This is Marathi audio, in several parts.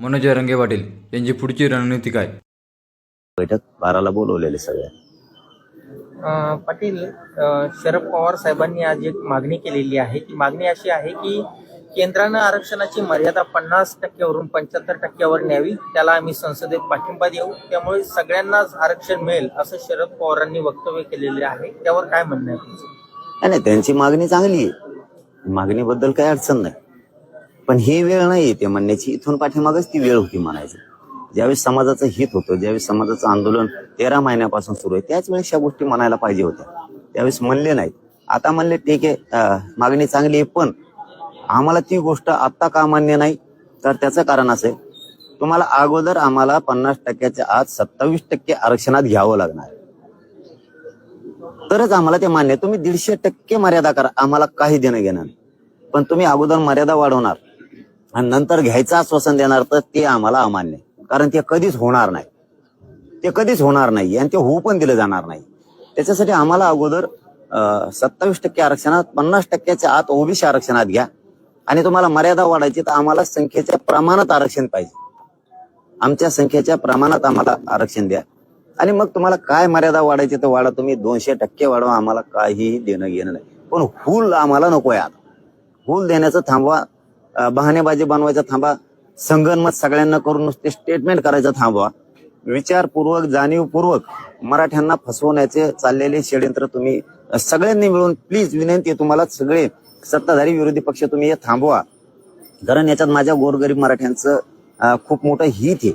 मनोज रंगे पाटील यांची पुढची रणनीती काय? बैठक बाराला बोलवलेले सगळे. अ, पाटील अ, शरद पवार साहेबांनी आज एक मागणी केलेली आहे. ती मागणी अशी आहे की केंद्रानं आरक्षणाची मर्यादा पन्नास टक्क्यावरून पंच्याहत्तर टक्क्यावर न्यावी. त्याला आम्ही संसदेत पाठिंबा देऊ. त्यामुळे सगळ्यांनाच आरक्षण मिळेल असं शरद पवारांनी वक्तव्य केलेले आहे. त्यावर काय म्हणणं आहे तुमचं? नाही, नाही त्यांची मागणी चांगली आहे. मागणीबद्दल काही अडचण नाही. पण ही वेळ नाही ते म्हणण्याची. इथून पाठीमागच ती वेळ होती म्हणायची. ज्यावेळेस समाजाचं हित होतं ज्यावेळेस समाजाचं आंदोलन तेरा महिन्यापासून सुरू आहे त्याच वेळेस या गोष्टी म्हणायला पाहिजे होत्या. त्यावेळेस म्हणले नाहीत. आता म्हणले ठीक आहे मागणी चांगली आहे पण आम्हाला ती गोष्ट आत्ता का मान्य नाही? तर त्याचं कारण असेल तुम्हाला अगोदर आम्हाला पन्नास टक्क्याच्या आत सत्तावीस टक्के आरक्षणात घ्यावं लागणार तरच आम्हाला ते मान्य तुम्ही दीडशे टक्के मर्यादा करा. आम्हाला काही देणं घेणं नाही. पण तुम्ही अगोदर मर्यादा वाढवणार. आणि नंतर घ्यायचं आश्वासन देणार तर ते आम्हाला अमान्य कारण ते कधीच होणार नाही. ते कधीच होणार नाही आणि ते होऊ पण दिलं जाणार नाही. त्याच्यासाठी आम्हाला अगोदर सत्तावीस टक्के आरक्षणात पन्नास टक्क्याच्या आत ओबीसी आरक्षणात घ्या. आणि तुम्हाला मर्यादा वाढायची तर आम्हाला संख्येच्या प्रमाणात आरक्षण पाहिजे. आमच्या संख्येच्या प्रमाणात आम्हाला आरक्षण द्या. आणि मग तुम्हाला काय मर्यादा वाढायची तर वाढा. तुम्ही दोनशे टक्के वाढवा. आम्हाला काहीही देणं घेणं नाही. पण हुल आम्हाला नकोय आता. हुल देण्याचं थांबवा. बहानेबाजी बनवायचा थांबा. संगनमत सगळ्यांना करून नुसते स्टेटमेंट करायचं थांबवा. विचारपूर्वक जाणीवपूर्वक मराठ्यांना फसवण्याचे चाललेले षडयंत्र तुम्ही सगळ्यांनी मिळून प्लीज विनंती तुम्हाला सगळे सत्ताधारी विरोधी पक्ष तुम्ही हे थांबवा. कारण याच्यात माझ्या गोरगरीब मराठ्यांचं खूप मोठं हित आहे.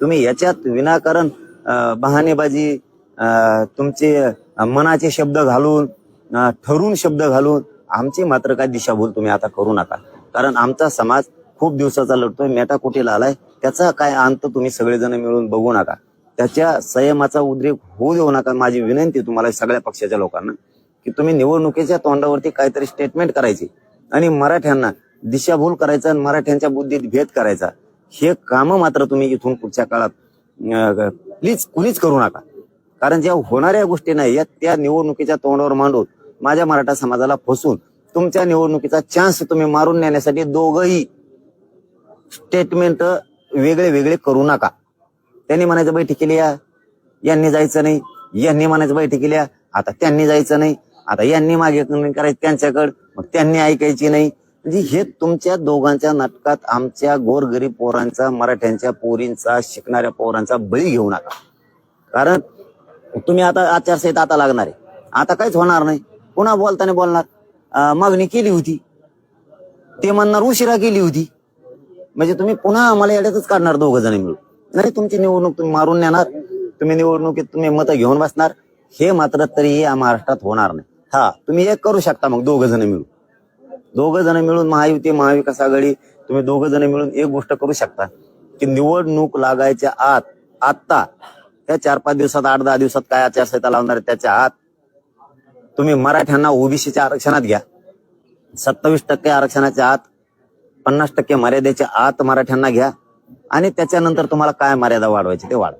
तुम्ही याच्यात विनाकारण अं, बहाणेबाजी तुमचे मनाचे शब्द घालून ठरून शब्द घालून आमची मात्र काय दिशाभूल तुम्ही आता करू नका. कारण आमचा समाज खूप दिवसाचा लढतोय मेटाकुटीला आलाय त्याचा काय अंत तुम्ही सगळेजण मिळून बघू नका. त्याच्या संयमाचा उद्रेक होऊ देऊ नका. माझी विनंती तुम्हाला सगळ्या पक्षाच्या लोकांना की तुम्ही निवडणुकीच्या तोंडावरती काहीतरी स्टेटमेंट करायची आणि मराठ्यांना दिशाभूल करायचा आणि मराठ्यांच्या बुद्धीत भेद करायचा. हे काम मात्र तुम्ही इथून पुढच्या काळात प्लीज कुणीच करू नका. कारण ज्या होणाऱ्या गोष्टी नाही या त्या निवडणुकीच्या तोंडावर मांडून माझ्या मराठा समाजाला फसून तुमच्या निवडणुकीचा चान्स तुम्ही मारून नेण्यासाठी दोघही स्टेटमेंट वेगळे वेगळे करू नका. त्यांनी म्हणायचं बैठकी लिहा यांनी जायचं नाही. यांनी म्हणायचं बैठकी या. आता त्यांनी जायचं नाही. आता यांनी मागे करायचं त्यांच्याकडं. मग त्यांनी ऐकायची नाही. म्हणजे हे तुमच्या दोघांच्या नाटकात आमच्या गोरगरीब पोरांचा मराठ्यांच्या पोरींचा शिकणाऱ्या पोरांचा बळी घेऊ नका. कारण तुम्ही आता आचारसंहिता आता लागणार आहे. आता काहीच होणार नाही. पुन्हा बोलताना बोलणार. मागणी केली होती. ते म्हणणार उशिरा केली होती. म्हणजे तुम्ही पुन्हा आम्हाला याड्यातच काढणार दोघ जण मिळून. नाही तुमची निवडणूक तुम्ही मारून नेणार. तुम्ही निवडणुकीत तुम्ही मतं घेऊन बसणार. हे मात्र तरीही या महाराष्ट्रात होणार नाही. हा तुम्ही एक करू शकता मग दोघ जण मिळून. दोघ जण मिळून महायुती महाविकास आघाडी तुम्ही दोघ जण मिळून एक गोष्ट करू शकता. की निवडणूक लागायच्या आत आत्ता त्या चार पाच दिवसात आठ दहा दिवसात काय आचारसंहिता लावणार आहे त्याच्या आत तुम्ही मराठ्यांना ओबीसीच्या आरक्षणात घ्या. सत्तावीस टक्के आरक्षणाच्या आत पन्नास टक्के मर्यादेच्या आत मराठ्यांना घ्या आणि त्याच्यानंतर तुम्हाला काय मर्यादा वाढवायची ते वाढ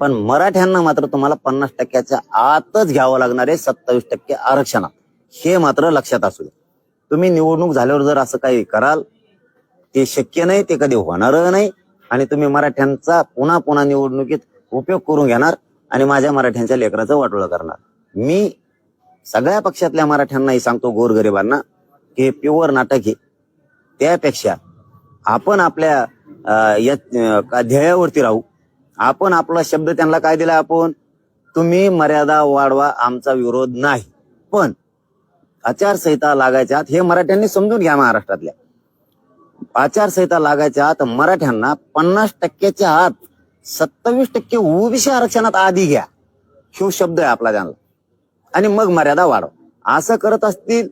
पण मराठ्यांना मात्र तुम्हाला पन्नास टक्क्याच्या आतच घ्यावं लागणार आहे सत्तावीस टक्के आरक्षणात. हे मात्र लक्षात असू द्या. तुम्ही निवडणूक झाल्यावर जर असं काही कराल ते शक्य नाही ते कधी होणार नाही आणि तुम्ही मराठ्यांचा पुन्हा पुन्हा निवडणुकीत उपयोग करून घेणार आणि माझ्या मराठ्यांच्या लेकराचं वाटोळं करणार. मी सगळ्या पक्षातल्या मराठ्यांनाही सांगतो गोरगरिबांना की हे प्युअर नाटक आहे. त्यापेक्षा आपण आपल्या या ध्येयावरती राहू. आपण आपला शब्द त्यांना काय दिला आपण? तुम्ही मर्यादा वाढवा आमचा विरोध नाही. पण आचारसंहिता लागायच्या आत हे मराठ्यांनी समजून घ्या महाराष्ट्रातल्या. आचारसंहिता लागायच्या आत मराठ्यांना पन्नास टक्क्याच्या आत सत्तावीस टक्के ओबीसी आरक्षणात आधी घ्या. ह्यो शब्द आहे आपला त्यांना. आणि मग मर्यादा वाढव. असं करत असतील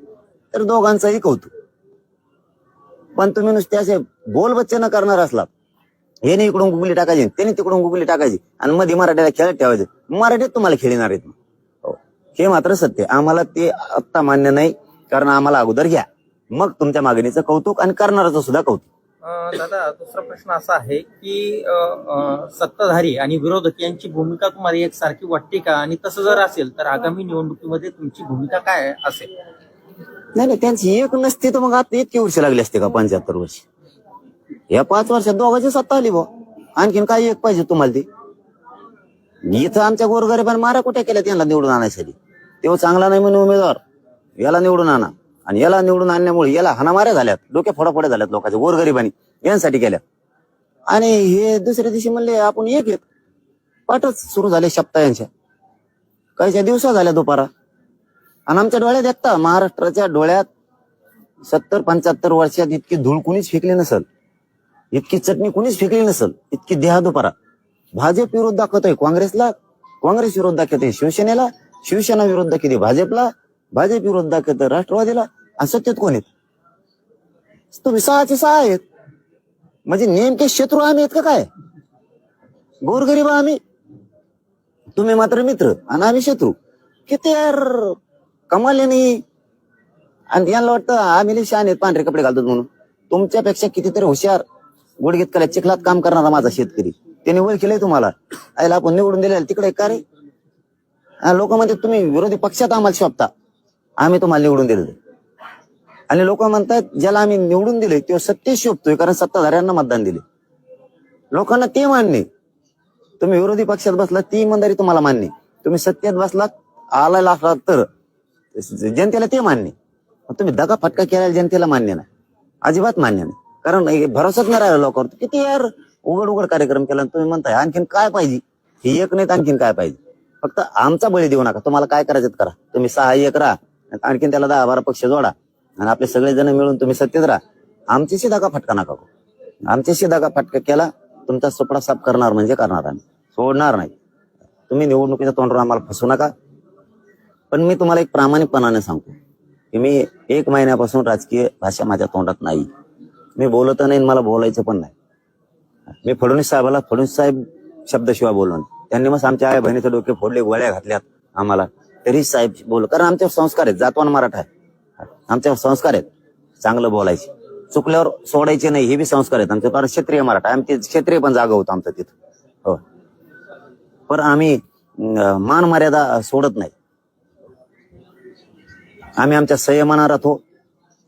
तर दोघांचंही कौतुक. पण तुम्ही नुसते असे बोल बच्चे न करणार असलात. हे नाही इकडून गुगली टाकायची त्याने तिकडून गुगली टाकायची आणि मध्ये मराठीला खेळत ठेवायचे. मराठीत तुम्हाला खेळणार आहेत. हो. हे मात्र सत्य आम्हाला ते आत्ता मान्य नाही. कारण आम्हाला अगोदर घ्या. मग तुमच्या मागणीचं कौतुक आणि करणाराचं सुद्धा कौतुक. दादा दुसरा प्रश्न असा आहे की सत्ताधारी आणि विरोधक यांची भूमिका तुम्हाला एकसारखी वाटते का? आणि तसं जर असेल तर आगामी निवडणुकीमध्ये तुमची भूमिका काय असेल? नाही नाही त्यांची एक नसती तर मग आता इतकी वर्ष लागली असते का पंच्याहत्तर वर्ष? या पाच वर्षात दोघांची सत्ता आली भाऊ आणखीन काय एक पाहिजे तुम्हाला ती? इथं आमच्या गोरगरिबांनी मारा कुठे केल्या त्यांना निवडून आणायसाठी? तेव्हा चांगला नाही म्हणून उमेदवार. याला निवडून आणा. आणि याला निवडून आणण्यामुळे याला हाणामाऱ्या झाल्यात. डोक्या फोडाफोड्या झाल्यात लोकांच्या गोरगरिबांनी यांसाठी केल्या. आणि हे दुसऱ्या दिवशी म्हणले आपण एक येत पाठच सुरू झाले शप्ता यांच्या काहीच्या दिवसा झाल्या दुपारा. आणि आमच्या डोळ्यात एकता महाराष्ट्राच्या डोळ्यात सत्तर पंच्याहत्तर वर्षात इतकी धूळ कुणीच फेकली नसल. इतकी चटणी कुणीच फेकली नसल. इतकी देहा दुपारा. भाजप विरोध दाखवतोय काँग्रेसला काँग्रेस विरोध दाखवतोय शिवसेनेला शिवसेना विरोध दाखवते भाजपला भाजप विरोध दाखवतोय राष्ट्रवादीला. आणि सत्तेत कोण आहेत? तुम्ही सहाचे सहा आहेत. म्हणजे नेमके शत्रू आम्ही आहेत का काय? गोरगरीब आम्ही. तुम्ही मात्र मित्र आणि आम्ही शत्रू. किती यार कमाल नाही आणि यांना वाटतं आम्ही शान आहेत पांढरे कपडे घालतो म्हणून. तुमच्यापेक्षा कितीतरी हुशार गुडगीत कला चिखलात काम करणारा माझा शेतकरी. त्याने वळ केलंय तुम्हाला. आयला आपण निवडून दिले तिकडे का रे लोक म्हणतात तुम्ही विरोधी पक्षात आम्हाला शोभता. आम्ही तुम्हाला निवडून दिलेलं आणि लोक म्हणतात ज्याला आम्ही निवडून दिले तो सत्य शोभतोय कारण सत्ताधाऱ्यांना मतदान दिले लोकांना ते मान्य तुम्ही विरोधी पक्षात बसला ती इमानदारी तुम्हाला मान्य तुम्ही सत्तेत बसलात आला असला तर जनतेला ते मान्य तुम्ही दगा फटका केलेला जनतेला मान्य नाही. अजिबात मान्य नाही. कारण भरोसाच नाही राहिला लोकांवर. किती यार उघड उघड कार्यक्रम केला आणि तुम्ही म्हणताय आणखीन काय पाहिजे? हे एक नाही तर आणखीन काय पाहिजे? फक्त आमचा बळी देऊ नका. तुम्हाला काय करायचं करा. तुम्ही सहा एक राहा. आणखीन त्याला दहा बारा पक्ष जोडा. आणि आपले सगळेजण मिळून तुम्ही सत्तेत राहा. आमच्याशी दगा फटका नका आमच्याशी दगा फटका केला तुमचा सुपडा साफ करणार म्हणजे करणार आम्ही. सोडणार नाही. तुम्ही निवडणुकीच्या तोंडावर आम्हाला फसू नका. पण मी तुम्हाला एक प्रामाणिकपणाने सांगतो की मी एक महिन्यापासून राजकीय भाषा माझ्या तोंडात नाही. मी बोलत नाही मला बोलायचं पण नाही. मी फडणवीस साहेबाला फडणवीस साहेब शब्दशिवाय बोललो नाही. त्यांनी मग आमच्या आई बहिणीचे डोके फोडले गोळ्या घातल्यात आम्हाला. तरी साहेब बोल कारण आमचे संस्कार आहेत. जातवान मराठा आहे. आमच्यावर संस्कार आहेत. चांगलं बोलायचे. चुकल्यावर सोडायचे नाही हे बी संस्कार आहेत. आमच्या कारण क्षेत्रीय मराठा. आमचे क्षेत्रीय पण जागा होतं आमचं तिथं. हो. पण आम्ही मान मर्यादा सोडत नाही. आम्ही आमच्या संयमाना राहतो.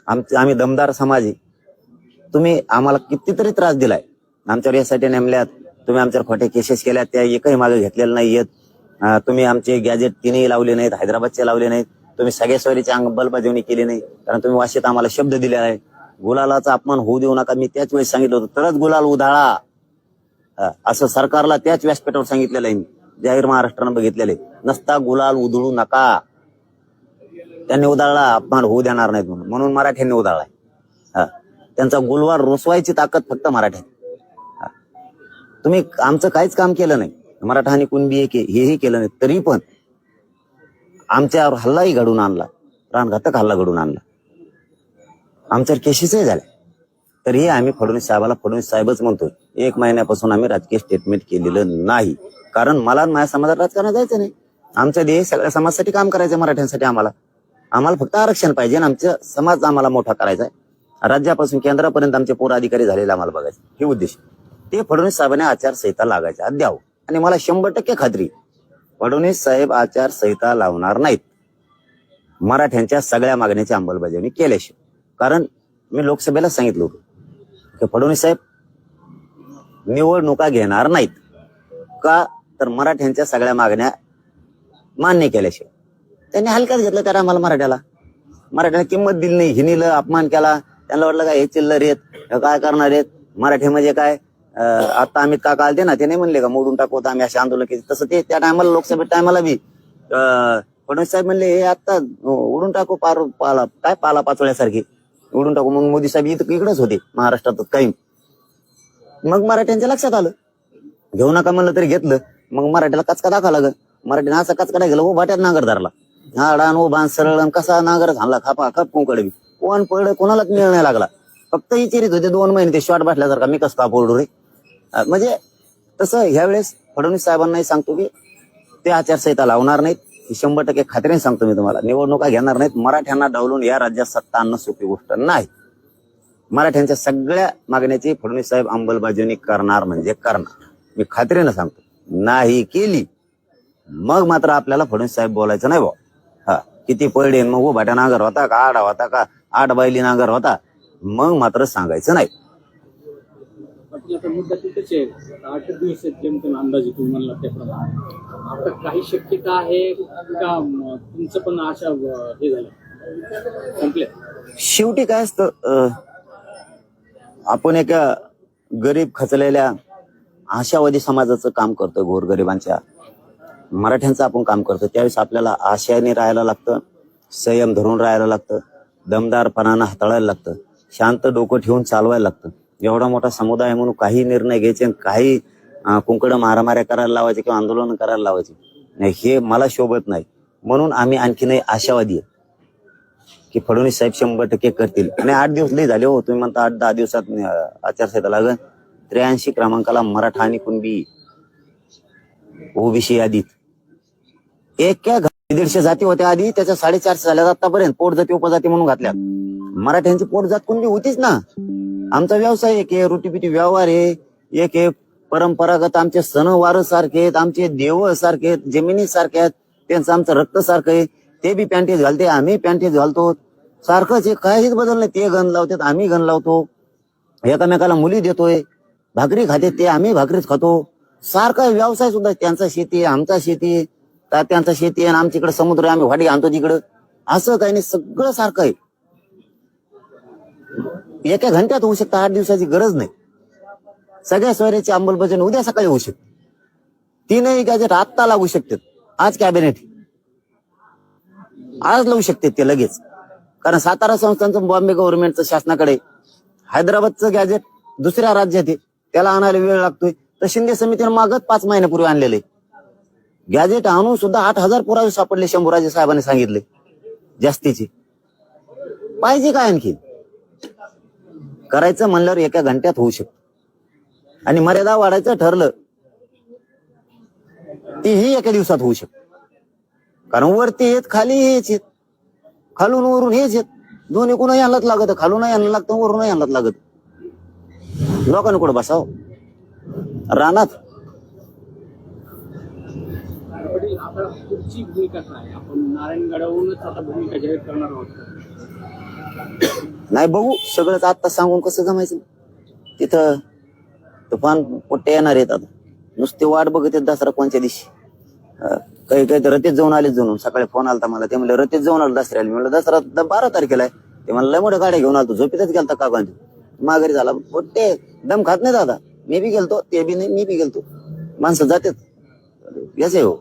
आमचे आम्ही दमदार समाज आहे. तुम्ही आम्हाला कितीतरी त्रास दिलाय. आमच्यावर यासाठी नेमल्यात. तुम्ही आमच्यावर खोटे केसेस केल्यात. त्या एकही मागे घेतलेल्या नाही आहेत तुम्ही आमचे गॅजेट तिनेही लावले नाहीत. हैदराबादचे लावले नाहीत. तुम्ही सगळ्या सोयरीची अंमलबजावणी केली नाही. कारण तुम्ही वाशीत आम्हाला शब्द दिलेला आहे गुलालाचा अपमान होऊ देऊ नका. मी त्याच वेळेस सांगितलं होतं तरच गुलाल उधाळा. असं सरकारला त्याच व्यासपीठावर सांगितलेलं आहे मी. जाहीर महाराष्ट्रानं बघितलेले नसता गुलाल उधळू नका. त्यांनी उधाळला अपमान होऊ देणार नाहीत म्हणून. म्हणून मराठ्यांनी उधाळलाय. हा. त्यांचा गुलवार रुसवायची ताकद फक्त मराठ्यात तुम्ही आमचं काहीच काम केलं नाही. मराठा आणि कुणबी हे हेही केलं नाही. तरी पण आमच्यावर हल्लाही घडून आणला. प्राणघातक हल्ला घडून आणला. आमच्यावर केसेसही झाल्या तरीही आम्ही फडणवीस साहेबाला फडणवीस साहेबच म्हणतोय. एक महिन्यापासून आम्ही राजकीय स्टेटमेंट केलेलं नाही. कारण मला माझ्या समाजात राजकारण जायचं नाही. आमचा देश सगळ्या समाजासाठी काम करायचं मराठ्यांसाठी आम्हाला. आम्हाला फक्त आरक्षण पाहिजे आणि आमचा समाज आम्हाला मोठा करायचा आहे राज्यापासून केंद्रापर्यंत आमचे पूर अधिकारी झालेले आम्हाला बघायचे. हे उद्देश. ते फडणवीस साहेबांनी आचारसंहिता लागायचे. अद्याव आणि मला शंभर टक्के खात्री. फडणवीस साहेब आचारसंहिता लावणार नाहीत. मराठ्यांच्या सगळ्या मागण्याची अंमलबजावणी केल्याशिवाय. कारण मी लोकसभेला सांगितलं होतं की फडणवीस साहेब निवडणुका घेणार नाहीत. का? तर मराठ्यांच्या सगळ्या मागण्या मान्य केल्याशिवाय. त्यांनी हलक्यात घेतलं त्या आम्हाला मराठ्याला. मराठ्याला किंमत दिली नाही हिनीलं अपमान केला. त्यांना वाटलं काय हे चिल्लर आहेत हे काय करणार आहेत? मराठी म्हणजे काय? आता अमित काका आलते ना ते नाही म्हणले का मोडून टाकू आम्ही असे आंदोलन केले. तसं ते त्या टायमाला लोकसभेत टायमाला बी अं, फडणवीस साहेब म्हणले हे आता उडून टाकू पार पाला काय पाला पाचोळ्यासारखी? उडून टाकू. मग मोदी साहेब इथं इकडेच होते महाराष्ट्रात काही मग मराठ्यांच्या लक्षात आलं. घेऊ नका म्हणलं तरी घेतलं मग मराठीला कचका दाखवा लागल. मराठीने असा कचका नाही गेला हो बाट्यात नांगर धरला. हा डान ओ बाण सरळ आणि कसा नांगर झाला खापा खप कोंकडे बी. कोण पडलं कोणालाच मिळ नाही लागला. फक्त विचारित होते दोन महिने ते शॉर्ट बसल्यासारखा मी कसं का पोरडू रे? म्हणजे तसं ह्यावेळेस फडणवीस साहेबांनाही सांगतो की ते आचारसंहिता लावणार नाहीत. ही शंभर टक्के खात्रीने सांगतो मी तुम्हाला. निवडणुका घेणार नाहीत. मराठ्यांना डावलून या राज्यात सत्ता आणणं सोपी गोष्ट नाही. मराठ्यांच्या सगळ्या मागण्याची फडणवीस साहेब अंमलबजावणी करणार म्हणजे करणार. मी खात्रीनं सांगतो. नाही केली मग मात्र आपल्याला फडणवीस साहेब बोलायचं नाही भाऊ. हा किती पडले मग उभाट्या नांगर होता का? आडा होता का? आठ बायली नांगर होता. मग मात्र सांगायचं नाही. आता मुद्दा तिथेच आहे. आता आठ दिवस आहेत जेमतेम अंदाजे तुम्ही म्हणला त्याप्रमाणे आता काही शक्यता आहे का म, तुमचं पण आशा अ, हे झालं? संपल्या शेवटी काय असतं अं, आपण एका गरीब खचलेल्या आशावादी समाजाचं काम करतो गोरगरिबांच्या. मराठ्यांचं आपण काम करतो त्यावेळेस आपल्याला आशयाने राहायला लागतं संयम धरून राहायला लागतं दमदारपणानं हाताळायला लागतं शांत डोकं ठेवून चालवायला लागतं. एवढा मोठा समुदाय म्हणून काही निर्णय घ्यायचे आणि काही कुंकड मारामाऱ्या करायला लावायचे किंवा आंदोलन करायला लावायचे. हे मला शोभत नाही. म्हणून आम्ही आणखीनही आशावादी आहे की फडणवीस साहेब शंभर टक्के करतील. आणि आठ दिवस लई झाले हो तुम्ही म्हणता आठ दहा दिवसात आचारसंहिता लागेल. त्र्याऐंशी क्रमांकाला मराठा आणि कुणबी ओबीसी यादीत. एका दीडशे जाती होत्या आधी त्याच्या साडेचारशे झाल्या आतापर्यंत. पोट जाती उपजाती म्हणून घातल्या मराठ्यांची पोट जात कोणती? होतीच ना. आमचा व्यवसाय एक आहे रोटीपिटी व्यवहार आहे. एक आहे परंपरागत आमचे सण वार सारखे आहेत आमचे देव सारखे आहेत जमिनी सारखे आहेत त्यांचं आमचं रक्त सारखं आहे. ते बी पॅन्टेज घालते आम्ही पॅन्टेज घालतो. सारखंच हे काहीच बदल नाही. ते गण लावतात आम्ही गण लावतो. एकामेकाला मुली देतोय भाकरी खाते ते आम्ही भाकरीच खातो. सारखा व्यवसाय सुद्धा त्यांचा शेती आहे आमचा शेती आहे. तात्यांचा शेती आहे आमच्या इकडे समुद्र आहे, आम्ही वाडी आणतो तिकडं. असं काही नाही सगळं सारखं आहे. एका घंट्यात होऊ शकतं आठ दिवसाची गरज नाही. सगळ्या सोयऱ्याची अंमलबजावणी उद्या सकाळी होऊ शकते. तीनही गॅजेट आत्ता लागू शकतात आज कॅबिनेट आज लावू शकते ते लगेच. कारण सातारा संस्थांचं बॉम्बे गव्हर्नमेंटचं शासनाकडे हैदराबादचं गॅजेट दुसऱ्या राज्यात आहे. त्याला आणायला वेळ लागतोय. तर शिंदे समितीनं मागत पाच महिन्यापूर्वी आणलेले गॅजेट आणून सुद्धा आठ हजार पुरावे सापडले शंभूराजे साहेबांनी सांगितले. जास्तीचे. पाहिजे काय आणखी करायचं म्हणल्यावर एका घंट्यात होऊ शकत. आणि मर्यादा वाढायचं ठरलं तीही एका दिवसात होऊ शकत. कारण वरती येत खाली हेच येत खालून वरून हेच येत दोन्ही एकूणही आणलाच लागत खालूनही आणलं लागतं वरूनही आणलाच लागत. लोकांनी कुठं बसाव? रानात पाटील आता पुढची भूमिका काय? आपण नारायणगडावरूनच आता भूमिका जाहीर करणार आहोत. नाही बघू. सगळंच आता सांगून कसं जमायचं? तिथं तुफान पोट्टे येणार आहेत आता. नुसते वाट बघत आहेत दसरा कोणत्या दिवशी. काही काही तर रतीत जाऊन आले जाऊन सकाळी फोन आला मला. ते म्हणलं रतीत जाऊन आलो दसऱ्याला. मी म्हणलं दसरा द- बारा तारखेला आहे. ते म्हणलं मोठ्या गाड्या घेऊन आलो झोपेतच गेलता का गांधी? माघारी झाला. पोट्टे दम खात नाही दादा मी बी गेलतो ते बी नाही मी बी गेलतो. माणसं जातात. याचे हो.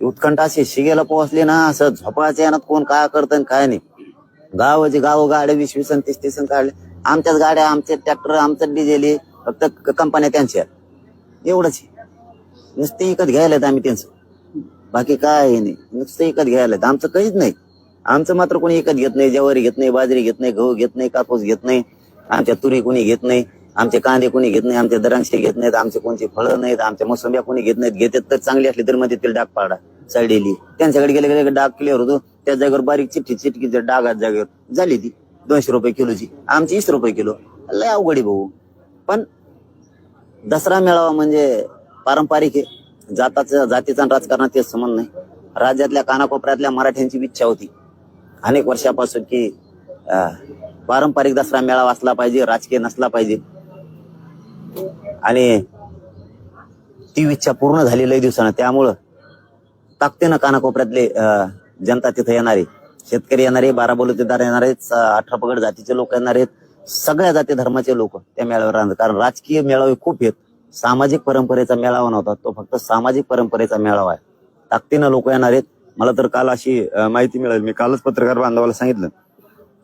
उत्कंठा अशी शिगेला पोहोचली ना असं झोपाच्या यानात कोण काय करतं आणि काय नाही. गावाचे गाव गाड्या वीस वीस तीस तीस काढले. आमच्याच गाड्या आमचे ट्रॅक्टर आमचं डिझेल आहे, फक्त कंपन्या त्यांच्या. एवढंच नुसते इकत घ्यायला आम्ही त्यांचं. बाकी काय नाही. नुसतं इकत घ्यायला आमचं काहीच नाही. आमचं मात्र कोणी इकत घेत नाही ज्वारी घेत नाही बाजरी घेत नाही गहू घेत नाही कापूस घेत नाही आमच्या तुरी कोणी घेत नाही. आमचे कांदे कोणी घेत नाही आमचे द्राक्षे घेत नाहीत आमचे कोणते फळं नाहीत आमच्या मोसंब्या कोणी घेत नाहीत. घेतात तर चांगली असली तर मध्ये ते डाग पाडा सडलेली. त्यांच्याकडे गेले गेले डाग क्लिअर होतो. त्या जागेवर बारीक चिठ्ठी चिटकी डागात जागेवर झाली ती. दोनशे रुपये किलोची. आमची वीस रुपये किलो. लय अवघडी भाऊ. पण दसरा मेळावा म्हणजे पारंपरिक आहे. जाताचं जातीचा राजकारणात ते संबंध नाही. राज्यातल्या कानाकोपऱ्यातल्या मराठ्यांची इच्छा होती. अनेक वर्षापासून की पारंपरिक दसरा मेळावा असला पाहिजे राजकीय नसला पाहिजे. आणि ती इच्छा पूर्ण झाली लय दिवसानं. त्यामुळं ताकदीनं कानाकोपऱ्यातले जनता तिथे येणारी शेतकरी येणारे बारा बलुतेदार येणार आहेत अठरा पगड जातीचे लोक येणार आहेत. सगळ्या जाती धर्माचे लोक त्या मेळाव्यावर राहणार. कारण राजकीय मेळावे खूप आहेत. सामाजिक परंपरेचा मेळावा नव्हता. तो फक्त सामाजिक परंपरेचा मेळावा आहे. ताकदीनं लोक येणार आहेत. मला तर काल अशी माहिती मिळाली. मी कालच पत्रकार बांधवाला सांगितलं.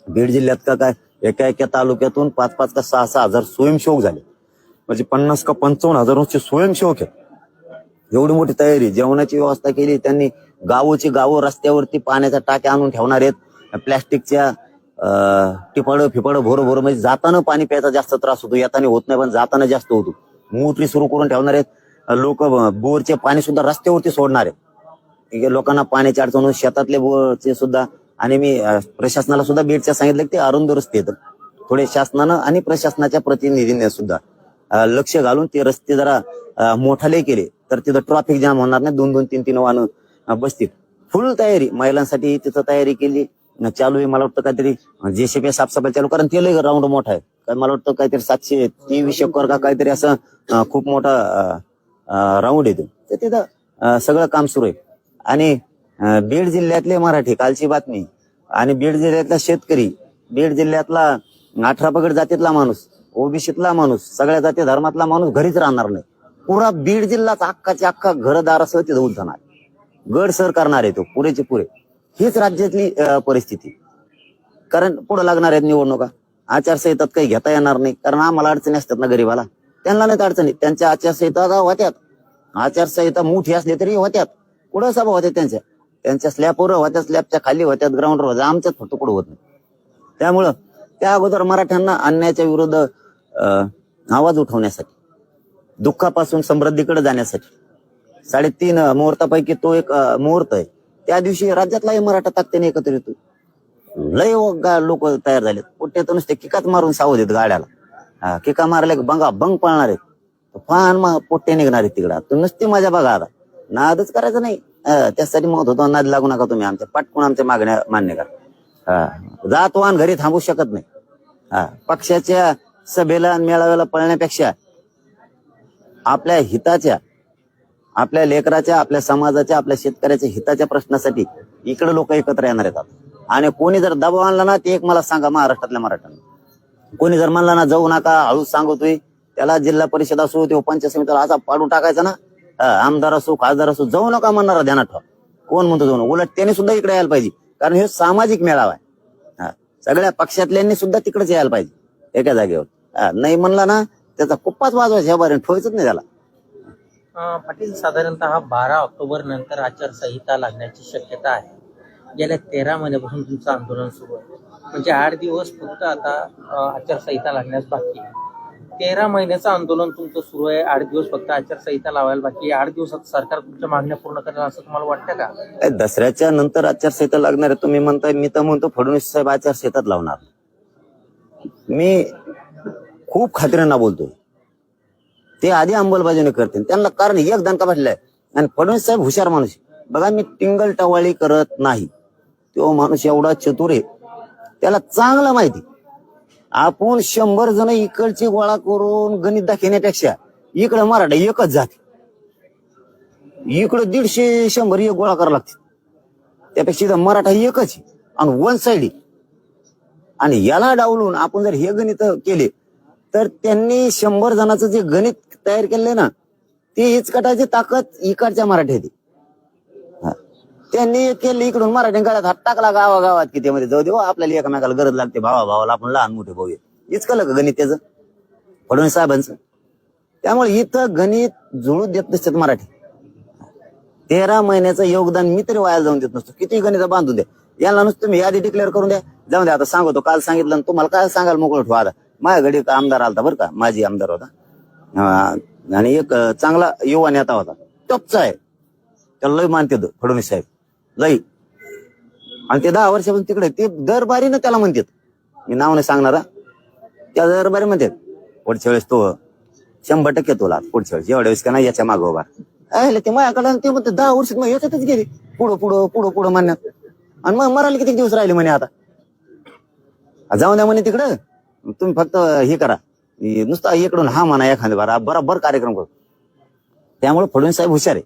बीड जिल्ह्यात का काय एका एका तालुक्यातून पाच पाच का सहा सहा हजार स्वयंसेवक झाले. म्हणजे पन्नास का पंचावन्न हजारांचे स्वयंसेवक आहेत. एवढी मोठी तयारी जेवणाची व्यवस्था केली त्यांनी गावोची गावं रस्त्यावरती पाण्याच्या टाक्या आणून ठेवणार आहेत. प्लॅस्टिकच्या टिपाड फिपाड भोर म्हणजे जाताना पाणी प्यायचा जास्त त्रास होतो येताना होत नाही पण जाताना जास्त होतो. मोटरी सुरू करून ठेवणार आहेत. लोक बोरचे पाणी सुद्धा रस्त्यावरती सोडणार आहेत. लोकांना पाण्याची अडचण होऊन शेतातले बोरचे सुद्धा आणि मी प्रशासनाला सुद्धा बीडच्या सांगितलं की ते अरुंद रस्ते थोडे शासनानं आणि प्रशासनाच्या प्रतिनिधींनी सुद्धा. लक्ष घालून ते रस्ते जरा मोठाले केले. तर तिथं ट्रॅफिक जाम होणार नाही. दोन दोन तीन तीन वाहनं बसतील. फुल तयारी. महिलांसाठी तिथं तयारी केली. चालू आहे मला वाटतं काहीतरी जेसीबी साफसफाई चालू कारण ते लय राऊंड मोठा आहे. कारण मला वाटतं काहीतरी सातशे तेवीस एकर का काहीतरी असं खूप मोठा राऊंड येतो तर तिथं सगळं काम सुरू आहे. आणि बीड जिल्ह्यातले मराठी कालची बातमी. आणि बीड जिल्ह्यातला शेतकरी बीड जिल्ह्यातला अठरा पगड जातीतला माणूस. ओबीसीतला माणूस सगळ्या जाती धर्मातला माणूस घरीच राहणार नाही. पुरा बीड जिल्हाच अख्खाच्या अख्खा घरदारासह धुवून जाणार गड सर करणार आहे तो पुरेचे पुरे. हीच राज्यातली परिस्थिती. कारण पुढे लागणार आहेत निवडणुका. आचारसंहितात काही घेता येणार नाही. कारण आम्हाला अडचणी असतात ना गरीबाला. त्यांना नाहीत अडचणी. त्यांच्या आचारसंहिता होत्यात. आचारसंहिता मोठी असली तरी होत्यात. कुठं सभा होत्या त्यांच्या. त्यांच्या स्लॅबवर होत्या स्लॅबच्या खाली होत्यात ग्राउंडवर होत्या. आमच्यात फक्त कुठं होत नाही. त्यामुळं त्या अगोदर मराठ्यांना अन्यायाच्या विरुद्ध आवाज उठवण्यासाठी दुःखापासून समृद्धीकडे जाण्यासाठी. साडेतीन मुहूर्तापैकी तो एक मुहूर्त आहे. त्या दिवशी राज्यातलाही मराठा ताकदीने एकत्र येतो लय लोक तयार झालेत. पोट्यात नुसते किकाच मारून सावध आहेत गाड्याला. हा, किका मारल्या की बंगा बंग पळणार आहेत. फान मग पोट्टे निघणार आहेत तिकडं. तू नुसती माझ्या बघा आता. नादच करायचं नाही. त्यासाठी मत होतो नाद लागू नका तुम्ही आमच्या पटकून आमच्या मागण्या मान्य करा. हा जात वाहन घरी थांबू शकत नाही. हा पक्षाच्या सभेला आणि मेळाव्याला पळण्यापेक्षा आपल्या हिताच्या आपल्या लेकराच्या आपल्या समाजाच्या आपल्या शेतकऱ्याच्या हिताच्या प्रश्नासाठी इकडे लोक एकत्र येणार येतात आणि कोणी जर दबाव आणला ना ते एक मला सांगा महाराष्ट्रातल्या मराठ्यांना. कोणी जर म्हणला ना जाऊ नका हळूच सांगतोय त्याला जिल्हा परिषद असो किंवा पंचायत समितीला असा पाडून टाकायचा ना आमदार असो खासदार असो जाऊ नका म्हणणारा ध्यानात ठेवा. कोण म्हणतो जाऊ उलट त्याने सुद्धा इकडे यायला पाहिजे. कारण हे सामाजिक मेळावा आहे. हा, सगळ्या पक्षातल्यांनी सुद्धा तिकडेच यायला पाहिजे एका जागेवर. नाही म्हणला ना त्याचा कुप्पाच वाजवायचा ह्या बारीने ठेवायचंच नाही त्याला. अं, पाटील साधारणतः बारा ऑक्टोबर नंतर आचारसंहिता लागण्याची शक्यता आहे. गेल्या तेरा महिन्यापासून तुमचं आंदोलन सुरू आहे. म्हणजे आठ दिवस फक्त आता अं, आचारसंहिता लागण्यास बाकी आहे. तेरा महिन्याचं आंदोलन तुमचं सुरू आहे आठ दिवस फक्त आचारसंहिता लावायला बाकी आहे. आठ दिवसात सरकार तुमच्या मागण्या पूर्ण करेल असं तुम्हाला वाटतं का? काय दसऱ्याच्या नंतर आचारसंहिता लागणार आहे तुम्ही म्हणताय मी तर म्हणतो फडणवीस साहेब आचारसंहितात लावणार. मी खूप खात्रीनं बोलतोय. ते आधी अंमलबजावणी करते. त्यांना कारण एक दणका बसलाय. आणि फडणवीस साहेब हुशार माणूस बघा मी टिंगल टवाळी करत नाही. तो माणूस एवढा चतुर आहे. त्याला चांगलं माहिती आपण शंभर जण इकडची गोळा करून गणित दाखवण्यापेक्षा इकडं मराठा एकच जाते. इकडं दीडशे शंभर एक गोळा करावं लागते त्यापेक्षा मराठा एकच आहे. आणि वन साइड आणि याला डावलून आपण जर हे गणित केले तर त्यांनी शंभर जणांचं जे गणित तयार केले ना ते हिचकटाची ताकद इकडच्या मराठी आहे. त्यांनी केली इकडून मराठी गळ्यात हात टाकला गावागावात की त्यामध्ये जाऊ देऊ हो, आपल्याला एकमेकाला गरज लागते भावा भावाला आपण लहान मोठे भाऊ आहे. इचकलं का गणित त्याचं फडणवीस साहेबांचं. त्यामुळे इथं गणित जुळू देत नसतात मराठी. तेरा महिन्याचं योगदान मी तरी वाया जाऊन देत नसतो. किती गणित बांधून द्या. याला नुसतं तुम्ही यादी डिक्लेअर करून द्या. जाऊन द्या आता सांगतो काल सांगितलं आणि तुम्हाला काय सांगाल मोकळ ठेवा आता. माझ्याकडे एक आमदार आलता बरं का माझी आमदार होता. अं, आणि एक अं, चांगला युवा नेता होता. टपचा आहे. त्याला लय मानते फडणवीस साहेब. लई आणि ते दहा वर्षापासून तिकडे ते दरबारीनं त्याला म्हणतात. मी नाव नाही सांगणार हा. त्या दरबारी म्हणतात पुढच्या वेळेस तो शंभर टक्के तुला पुढच्या वेळेस. एवढ्या वेळेस का नाही याच्या मागं उभा आहे ते माझ्याकडे आणि ते म्हणते दहा वर्ष मग याच्यातच गेले पुढं पुढं पुढं पुढं म्हणण्यात. आणि मग मरायला किती दिवस राहिले म्हणे आता? जाऊन द्या म्हणे तिकडं. तुम्ही फक्त हे करा. नुसता नुसतं इकडून हा म्हणा एखाद्या बारा बरोबर कार्यक्रम करू. त्यामुळे फडणवीस साहेब हुशार आहे.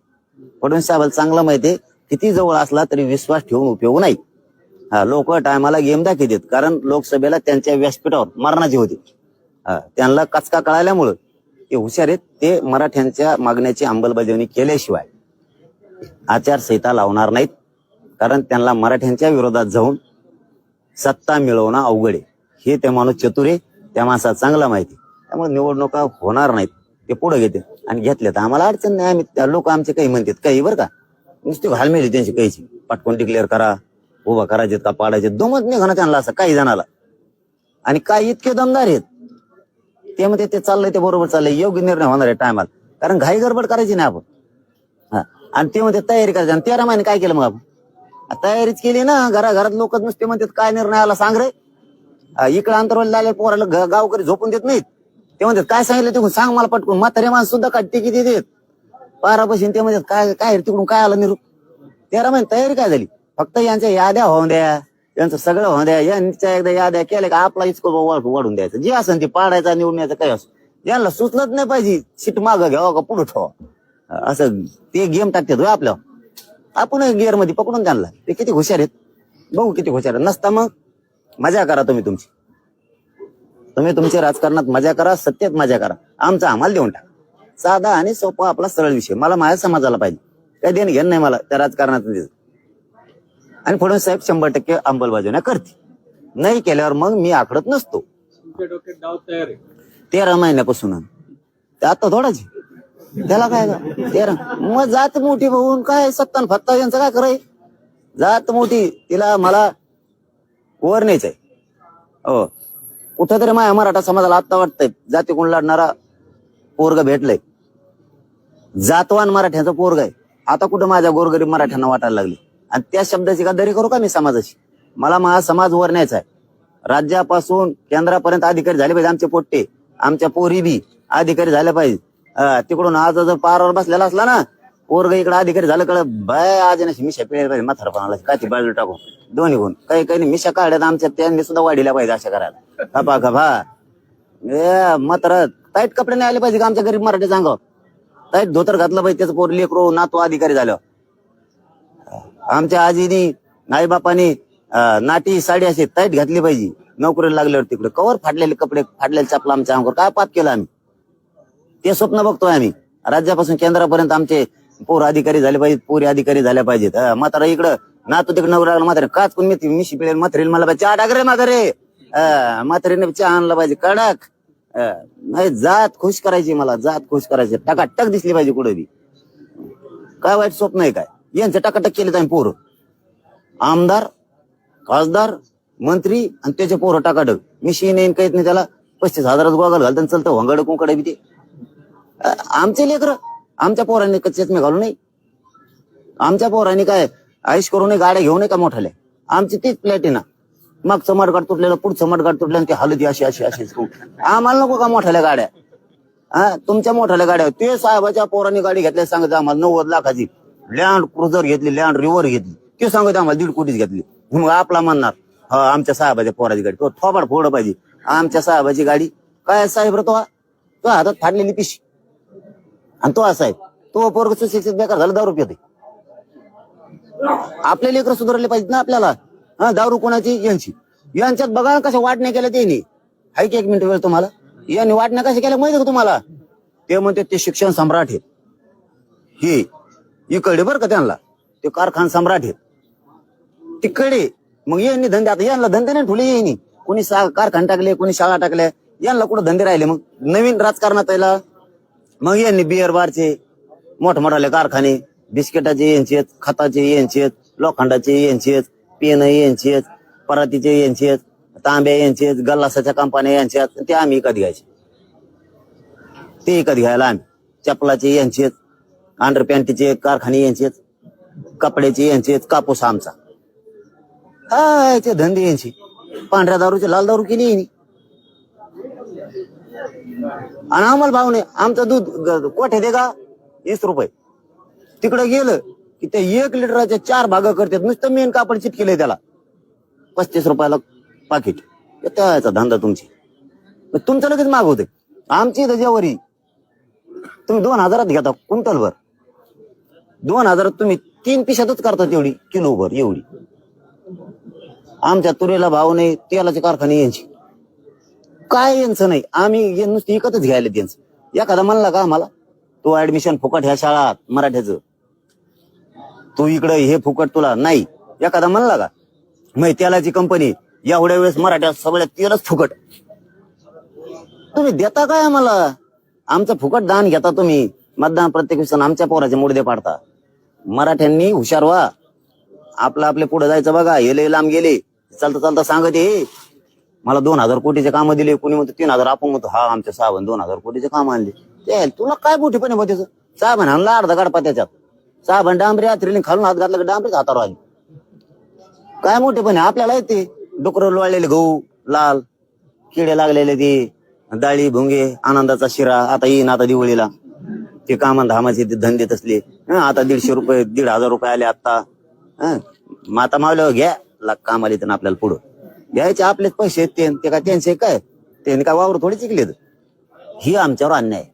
फडणवीस साहेबाला चांगला माहिती आहे. किती जवळ असला तरी विश्वास ठेवून उपयोग नाही. हा लोक टायमाला गेम दाखवतात कारण लोकसभेला त्यांच्या व्यासपीठावर मरणाची होती. त्यांना कचका कळाल्यामुळं ते हुशार आहेत. ते मराठ्यांच्या मागण्याची अंमलबजावणी केल्याशिवाय आचारसंहिता लावणार नाहीत. कारण त्यांना मराठ्यांच्या विरोधात जाऊन सत्ता मिळवणं अवघड आहे. हे त्या माणूस चतुर आहे त्या माणसाला चांगला माहिती त्यामुळे निवडणुका होणार नाहीत ते पुढे घेते आणि घेतले तर आम्हाला अडचण नाही आम्ही त्या लोक आमचे काही म्हणतात काही बरं का? नुसती घालमेली त्यांची काहीची. पटकन डिक्लेअर करा उभा करायचे का पाडायचे दोमच नाही त्यांना असं काही जणाला. आणि काही इतके दमदार आहेत. ते म्हणते ते चाललंय ते बरोबर चाललंय. योग्य निर्णय होणार आहे टायमाला. कारण घाई गडबड करायची नाही आपण. हा. आणि ते म्हणते तयारी करायची. आणि तेरा महिने काय केलं मग आपण? तयारीच केली ना घराघरात लोकच लोक नुसते म्हणतात काय निर्णय आला सांग रे. इकडे अंतरवाली लागले पोराला गावकरी झोपून देत नाहीत. ते म्हणतात काय सांगितलं तिकडून? सांग मला पटकून. म्हातारे माणसं सुद्धा काढते किती देत पारा बसून ते म्हणतात काय काय तिकडून? काय आलं निरूप तेरा महिने तयारी काय झाली? फक्त यांच्या याद्या होऊन द्या. यांचं सगळं होऊन द्या. यांच्या एकदा याद्या केल्या का आपला इचको वाढून द्यायचं? जे असेल ते पाडायचा निवडण्याचं काय असं. यांना सुचलंच नाही पाहिजे. सीट मागं घ्यावा का पुढे ठेवा असं ते गेम टाकतात आपल्या आपण गिअरमध्ये पकडून त्यांना. ते किती हुशार आहेत. बघू किती हुशार आहेत. नसता मग मजा करा तुम्ही तुमची. तुम्ही तुमच्या राजकारणात मजा करा सत्यात मजा करा. आमचा आम्हाला देऊन टाका. साधा आणि सोपा आपला सरळ विषय. मला माझ्या समाजाला पाहिजे. काय देणं घेणं नाही मला त्या राजकारणात. आणि फडणवीस साहेब शंभर टक्के अंमलबजावण्या करते नाही केल्यावर मग मी आकडत नसतो. तेरा महिन्यापासून ते आता थोडाच. त्याला काय? तेरा. मग जात मोठी बघून काय सत्तान फत्ता यांचं काय कराय जात मोठी. तिला मला वर आहे. हो. कुठंतरी माझ्या मराठा समाजाला आता वाटतंय जाती कोण लढणारा पोरग भेटलंय. जातवान मराठ्याचं पोरग आहे. आता कुठं माझ्या गोरगरीब मराठ्यांना वाटायला लागली? आणि त्या शब्दाची गद्दारी करू का मी समाजाशी मला माझा समाज वर न्यायचा आहे. राज्यापासून केंद्रापर्यंत अधिकारी झाले पाहिजे आमचे पोट्टे. आमच्या पोरी बी अधिकारी झाले पाहिजे. तिकडून आज जर पारावर बसलेला असला ना पोरग इकडे अधिकारी झालं कळ बाय आज नशी मिशा पिळायला पाहिजे म्हातारपणाला काय ती बाजूला टाकू. दोन्ही गुण. काही काही मिशा काढल्यात आमच्या त्यांनी सुद्धा वाढीला पाहिजे अशा करायला खपा खपा. ए मात्र टाईट कपडे नाही आले पाहिजे का आमच्या गरीब मराठी सांग टाईट धोतर घातलं पाहिजे त्याचं पोर लेकरो नातो अधिकारी झालं. आमच्या आजीनी आई बापानी नाटी साडी अशी टाईट घातली पाहिजे. नोकरीला लागल्यावर तिकडे कवर फाटलेले कपडे फाटलेले चपला आमच्या अंगावर. काय पाप केलं आम्ही? ते स्वप्न बघतोय आम्ही. राज्यापासून केंद्रापर्यंत आमचे पोर अधिकारी झाले पाहिजेत पोरी अधिकारी झाल्या पाहिजेत. अं, म्हातारा इकडं नातू तिकडे नवरा लागला म्हातारे काच कोण मी मिशी पिळेल म्हातारीला मला पाहिजे. चहा टाकरे म्हातारे. अं, म्हातारीने चहा आणला पाहिजे. कडक. अं, नाही जात खुश करायची मला जात खुश करायची. टकाटक दिसली पाहिजे कुठे बी. काय वाईट स्वप्न आहे काय? यांचं टकाटक केले आम्ही पोरं. आमदार खासदार मंत्री आणि त्याचे पोरं टाकाटक. मिशी नाही काहीत नाही. त्याला पस्तीस हजारात गोगल घालताना चलतं होंगड कुंकड बी ते. अ, आमचे लेकर. आमच्या पोरांनी कच्चेच मी घालू नाही आमच्या पोरांनी काय आयुष करू नये गाड्या घेऊ नये का मोठाले? आमची तीच प्लॅटिना मागचं गाड तुटलेलं पुढचं मडगाड तुटलं ते हलदी अशी अशी अशी आम्हाला नको का मोठाल्या गाड्या? हा तुमच्या मोठ्याल्या गाड्या. ते साहेबाच्या पोरांनी गाडी घेतल्या सांगत आम्हाला नव्वद लाखाची. लँड क्रुझर घेतली लँड रिव्हर घेतली. ते सांगत आम्हाला दीड कोटीच घेतली. मग आपला म्हणणार हा आमच्या साहेबाच्या पोराची गाडी. तो थोबाड फोड पाहिजे. आमच्या साहेबाची गाडी. काय साहेब रे तो? तो हातात फाडलेली पिशी आणि तो असा आहे तो पोरग सुशिक्षित बेकार झाला दारू पिते आपले लेकर सुधारले पाहिजेत ना आपल्याला. हा दारू कोणाची? यांची. यांच्यात बघा कशा वाटण्या केल्या त्यांनी. हाय की एक मिनिट वेळ तुम्हाला? यांनी वाटण्या कशा केल्या माहिती का तुम्हाला? ते म्हणते ते शिक्षण सम्राट आहेत. हे इकडे बरं का त्यांना. ते कारखान सम्राट आहेत. तिकडे. मग यांनी धंदे आता यांना धंदे नाही ठुले यांनी. कोणी कारखान कारखाने टाकले कोणी शाळा टाकल्या यांना कुठं धंदे राहिले मग? नवीन राजकारणात यायला? मग यांनी बिअर बारचे मोठमोठाले कारखाने बिस्किटाचे यांचे आहेत, खताचे यांचे आहेत, लोखंडाचे यांचे आहेत, पेन यांचे आहेत, परातीचे यांचे आहेत, तांब्या यांचे आहेत, गल्लासाच्या कंपन्या यांच्या आहेत, ते आम्ही विकत घ्यायचे ते विकत घ्यायला आम्ही चपलाचे यांचे आहेत, अंडर पॅन्टीचे कारखाने यांचे आहेत, कपड्याचे यांचे आहेत, कापूस आमचा हा ते धंदे यांचे पांढऱ्या दारूचे लाल दारू केली यांनी आणि आम्हाला भाव नाही. आमचं दूध ग- कोठे दे का? वीस रुपये. तिकडे गेलं की ते एक लिटराचे चार भाग करतात. नुसतं मेन कापड चिटकेलंय त्याला. पस्तीस रुपयाला पाकिट त्याचा धंदा तुमची. तुमचं लगेच माग होते. आमची इथं जेवारी. तुम्ही दोन हजारात घेता कुंटलभर. दोन हजारात तुम्ही तीन पिशातच करता तेवढी किलोभर एवढी. आमच्या तुरीला भाव नाही तेलाचे कारखाने यांची. काय यांचं नाही. आम्ही हे नुसतं विकतच घ्यायला त्यांचं एखादा म्हणला का आम्हाला तो ऍडमिशन फुकट ह्या शाळात मराठ्याचं. तू इकडं हे फुकट तुला नाही. एखादा म्हणला का मग तेलाची कंपनी एवढ्या वेळेस मराठ्या सगळ्या तेलच फुकट. तुम्ही देता काय आम्हाला? आमचं फुकट दान घेता तुम्ही. मतदान प्रत्येक सण आमच्या पोराचे मुडदे पाडता. मराठ्यांनी हुशार व्हा. आपलं आपले पुढे जायचं बघा. हे लांब गेले. चालता चालता सांगत. हे मला दोन हजार कोटीचे काम दिले कोणी म्हणतो तीन हजार आपण म्हणतो हा आमच्या साहेबांनी दोन हजार कोटीचे काम आणले. ते तुला काय मोठेपणे पण आहे त्याचं साहेबांनी आणला अर्धा गाडपा त्याच्यात. साहेबांनी डांबरी आत्रीने खालून हात घातला की डांबरीच हातावर आली. काय मोठे पण आहे आपल्याला येते. डुकर लोळलेले गहू लाल किडे लागलेले ते डाळी भुंगे आनंदाचा शिरा आता येईन आता दिवाळीला. ते कामं धामाचे ते धंदे तसले. आता दीडशे रुपये दीड हजार रुपये आले आता माता मावल्यावर घ्या ला कामाला तर आपल्याला पुढं. घ्यायचे आपलेच पैसे आहेत ते ते काय त्यांचे काय? त्यांनी काय वावर थोडी चिकलेत ही आमच्यावर अन्याय. आहे.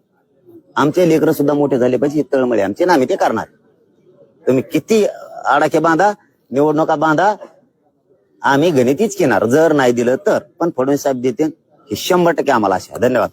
आमचे लेकरं सुद्धा मोठे झाले पाहिजे तळमळे आमचे. ना आम्ही ते करणार. तुम्ही किती आडाखे बांधा निवडणुका बांधा आम्ही गणितीच घेणार. जर नाही दिलं तर. पण फडणवीस साहेब देते हे शंभर टक्के आम्हाला अशा धन्यवाद.